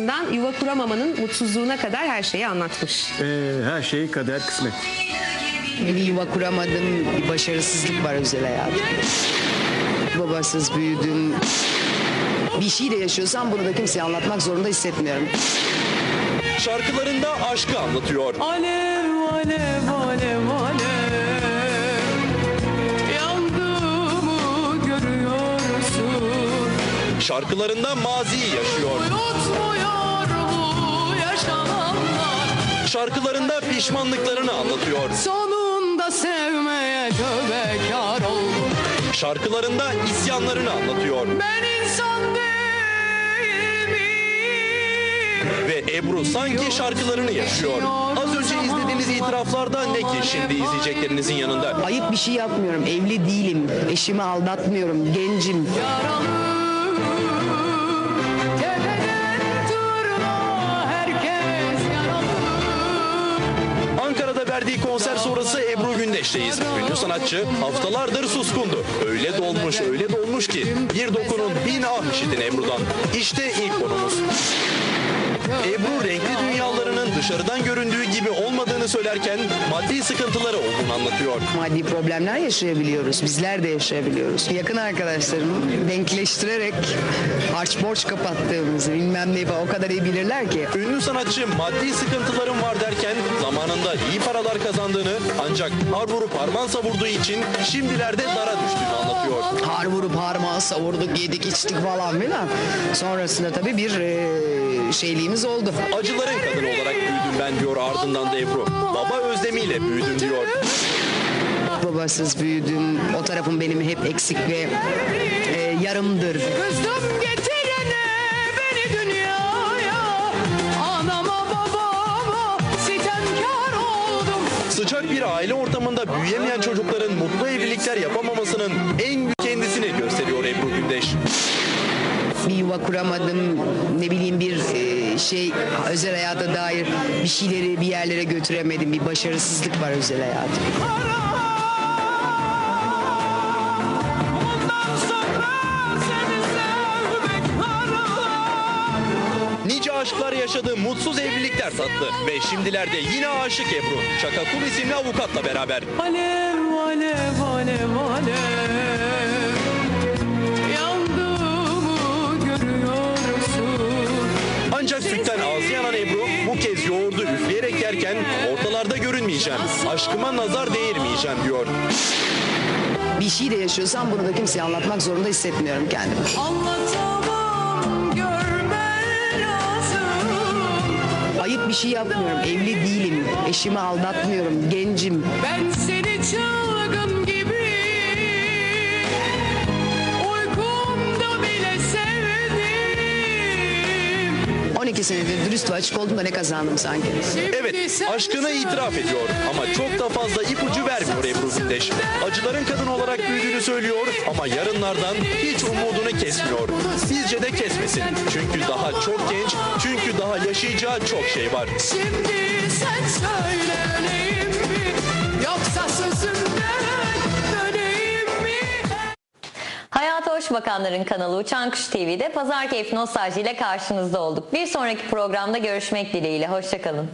Dan yuva kuramamanın mutsuzluğuna kadar her şeyi anlatmış. Ee, her şey kader kısmet. Bir yuva kuramadım, bir başarısızlık var özel hayatımda. Babasız büyüdüm. Bir şey de yaşıyorsam bunu da kimseye anlatmak zorunda hissetmiyorum. Şarkılarında aşkı anlatıyor. Alev alev alev alev Yandığımı görüyorsun Şarkılarında maziyi yaşıyor. Yaşananlar Şarkılarında pişmanlıklarını anlatıyor. Sonunda sevmeye tövbekar oldum Şarkılarında isyanlarını anlatıyor. Ben insan? Ve Ebru sanki şarkılarını yaşıyor. Az önce izlediğiniz itiraflarda ne ki şimdi izleyeceklerinizin yanında. Ayıp bir şey yapmıyorum, evli değilim. Eşimi aldatmıyorum, gencim. Yaralı verdiği konser sonrası Ebru Gündeş'teyiz. Ünlü sanatçı haftalardır suskundu. Öyle dolmuş öyle dolmuş ki bir dokunun bin ah işitin Ebru'dan. İşte ilk konumuz. Ebru renkli dünyalarının dışarıdan göründüğü gibi olmadığını söylerken maddi sıkıntıları olduğunu anlatıyor. Maddi problemler yaşayabiliyoruz. Bizler de yaşayabiliyoruz. Yakın arkadaşlarım denkleştirerek harç borç kapattığımızı bilmem ne o kadar iyi bilirler ki. Ünlü sanatçı maddi sıkıntılarım var derken zamanında iyi paralar kazandığını ancak har vurup harman savurduğu için şimdilerde dara düştüğünü anlatıyor. Har vurup harman savurduk, yedik, içtik falan filan. Sonrasında tabii bir e, şeyliğimiz oldu. Acıların kadını olarak büyüdüm ben diyor ardından da Ebru. Baba özlemiyle büyüdüm diyor. Babasız büyüdüm. O tarafım benim hep eksik ve e, yarımdır. Kızım Sıcak bir aile ortamında büyüyemeyen çocukların mutlu evlilikler yapamamasının en büyük kendisini gösteriyor Ebru Gündeş. Bir yuva kuramadım. Ne bileyim bir e, şey özel hayata dair bir şeyleri bir yerlere götüremedim. Bir başarısızlık var özel hayatımda. Yaşadığı mutsuz evlilikler tattı ve şimdilerde yine aşık Ebru. Çaka Kul isimli avukatla beraber. Alev alev alev alev Yandığımı görüyorsun Ancak sütten ağzı yanan Ebru bu kez yoğurdu üfleyerek yerken ortalarda görünmeyeceğim. Aşkıma nazar değirmeyeceğim diyor. Bir şey de yaşıyorsam bunu da kimseye anlatmak zorunda hissetmiyorum kendimi. Anlatamam Ayıp bir şey yapmıyorum. Evli değilim. Eşimi aldatmıyorum. Gencim. Ben seni çılgın 12 senedir dürüst ve açık oldum da ne kazandım sanki. Evet, sen aşkını itiraf ediyor ama çok da fazla ipucu vermiyor Ebru Gündeş. Acıların kadın olarak büyüdüğünü söylüyor ama yarınlardan hiç umudunu kesmiyor. Bizce de kesmesin. Çünkü daha çok genç, çünkü daha yaşayacağı çok şey var. Şimdi sen söyle öleyim Hayata Hoş Bakanların kanalı Uçan Kuş TV'de Pazar Keyfi Nostalji ile karşınızda olduk. Bir sonraki programda görüşmek dileğiyle. Hoşçakalın.